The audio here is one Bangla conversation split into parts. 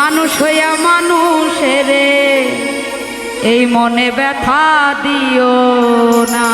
মানুষ হইয়া মানুষের এই মনে ব্যথা দিও না।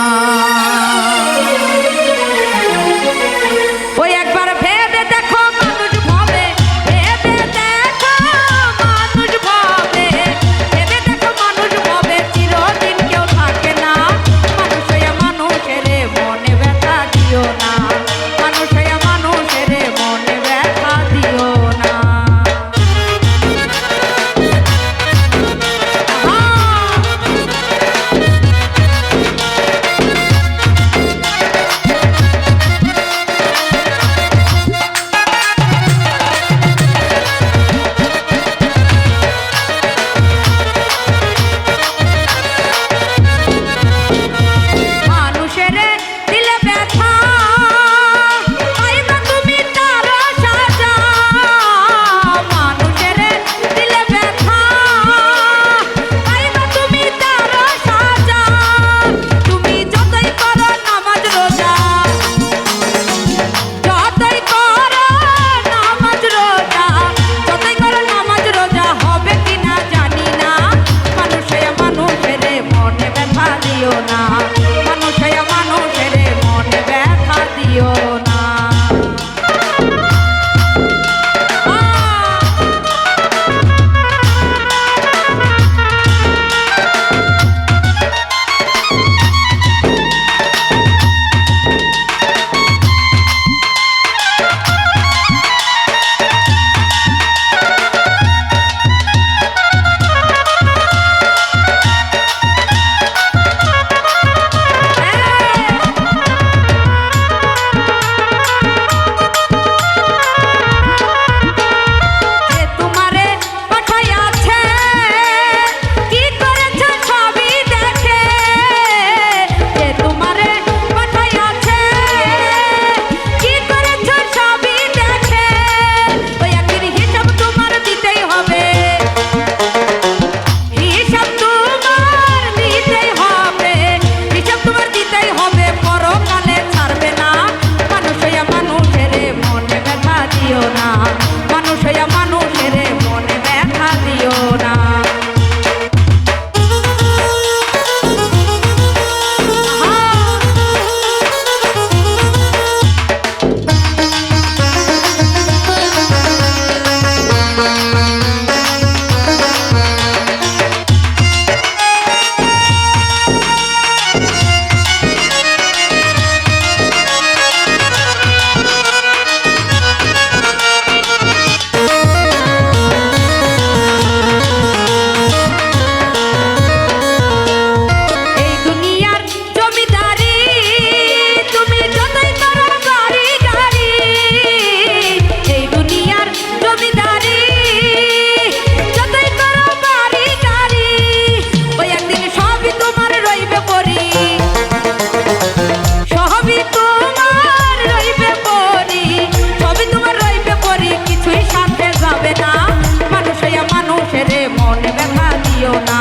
মনে ব্যথা দিও না।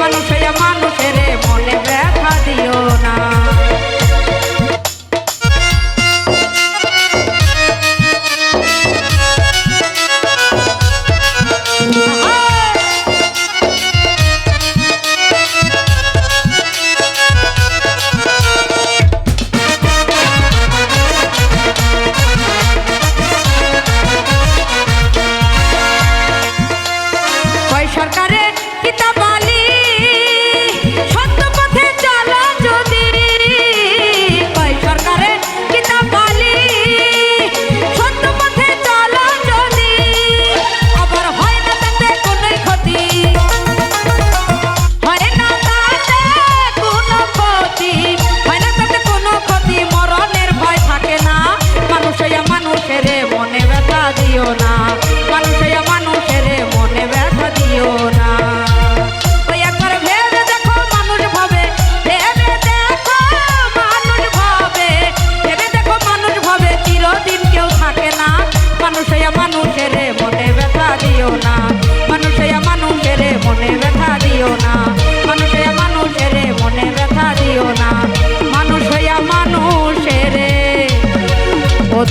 মানুষে মানুষ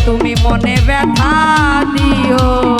তুমি মনে ব্যথা দিও।